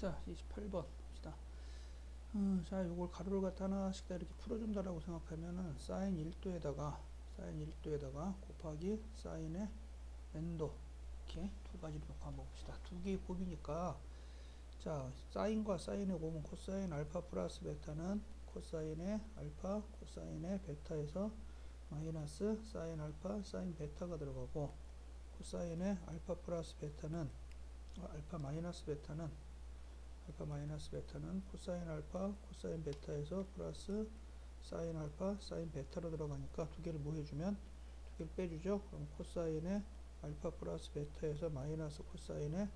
자, 28번 봅시다. 음, 자, 이걸 가로를 갖다 하나씩 다 이렇게 풀어준다라고 생각하면은 사인 1도에다가 사인 1도에다가 곱하기 사인의 n도 이렇게 두 가지를 놓고 한번 봅시다. 두 개의 곱이니까 자, 사인과 사인의 곱은 코사인 알파 플러스 베타는 코사인의 알파, 코사인의 베타에서 마이너스 사인 알파, 사인 베타가 들어가고 코사인의 알파 플러스 베타는 어, 알파 마이너스 베타는 알파 마이너스 베타는 코사인 알파, 코사인 베타에서 플러스 사인 알파, 사인 베타로 들어가니까 두 개를 뭐 해주면 두 개를 빼주죠. 그럼 코사인의 알파 플러스 베타에서 마이너스 코사인의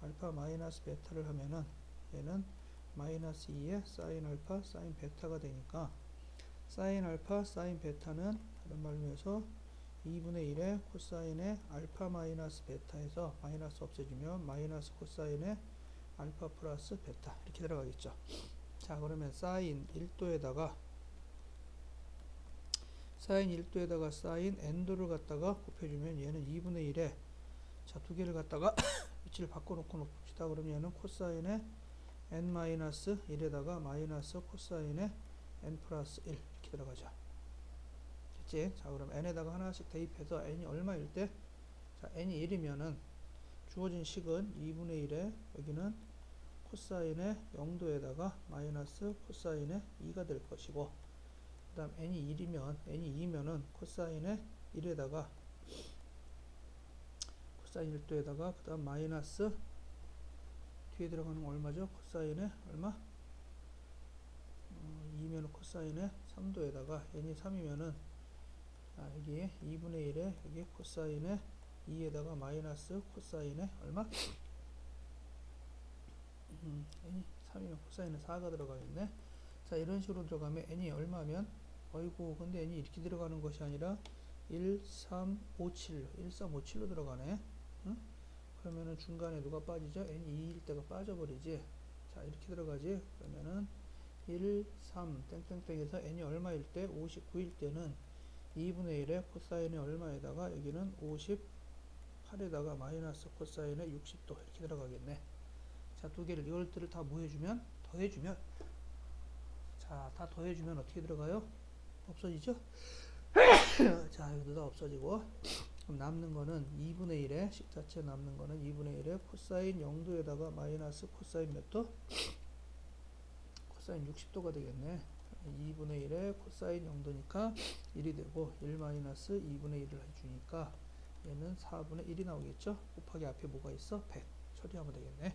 알파 마이너스 베타를 하면은 얘는 마이너스 2의 사인 알파, 사인 베타가 되니까 사인 알파, 사인 베타는 다른 말로 해서 2분의 1의 코사인의 알파 마이너스 베타에서 마이너스 없애주면 마이너스 코사인의 알파 플러스 베타 이렇게 들어가겠죠. 자 그러면 사인 1도에다가 사인 1도에다가 사인 n도를 갖다가 곱해주면 얘는 2분의 1에 자 두 개를 갖다가 위치를 바꿔놓고 놓읍시다. 그러면 얘는 코사인의 n 마이너스 1에다가 마이너스 코사인의 n 플러스 1 이렇게 들어가죠. 됐지? 자 그럼 n에다가 하나씩 대입해서 n이 얼마일 때? 자 n이 1이면은 주어진 식은 2분의 1에 여기는 코사인의 0도에다가 마이너스 코사인의 2가 될 것이고 그 다음 n이 1이면 n이 2면은 코사인의 1에다가 코사인 1도에다가 그 다음 마이너스 뒤에 들어가는 거 얼마죠? 코사인의 얼마? 어, 2면은 코사인의 3도에다가 n이 3이면은 아, 여기 2분의 1에 여기 코사인의 2에다가 마이너스 코사인의 얼마? 음, n이 3이면 코사인은 4가 들어가겠네. 자, 이런 식으로 들어가면 n이 얼마면? 어이구, 근데 n이 이렇게 들어가는 것이 아니라 1, 3, 5, 7, 1, 3, 5, 7로 들어가네. 응? 그러면은 중간에 누가 빠지죠? n이 2일 때가 빠져버리지. 자, 이렇게 들어가지. 그러면은 1, 3, 땡땡땡에서 n이 얼마일 때? 59일 때는 2분의 1에 코사인이 얼마에다가 여기는 58에다가 마이너스 코사인의 60도 이렇게 들어가겠네. 자, 두 개를 이것들을 다뭐 해주면 더해주면 자, 다 더해주면 어떻게 들어가요? 없어지죠? 자, 여기도 다 없어지고 그럼 남는 거는 2분의 1에 식 자체 남는 거는 2분의 1에 코사인 0도에다가 마이너스 코사인 몇 도? 코사인 60도가 되겠네. 2분의 1에 코사인 0도니까 1이 되고 1 마이너스 2분의 1을 해주니까 얘는 4분의 1이 나오겠죠? 곱하기 앞에 뭐가 있어? 100 처리하면 되겠네.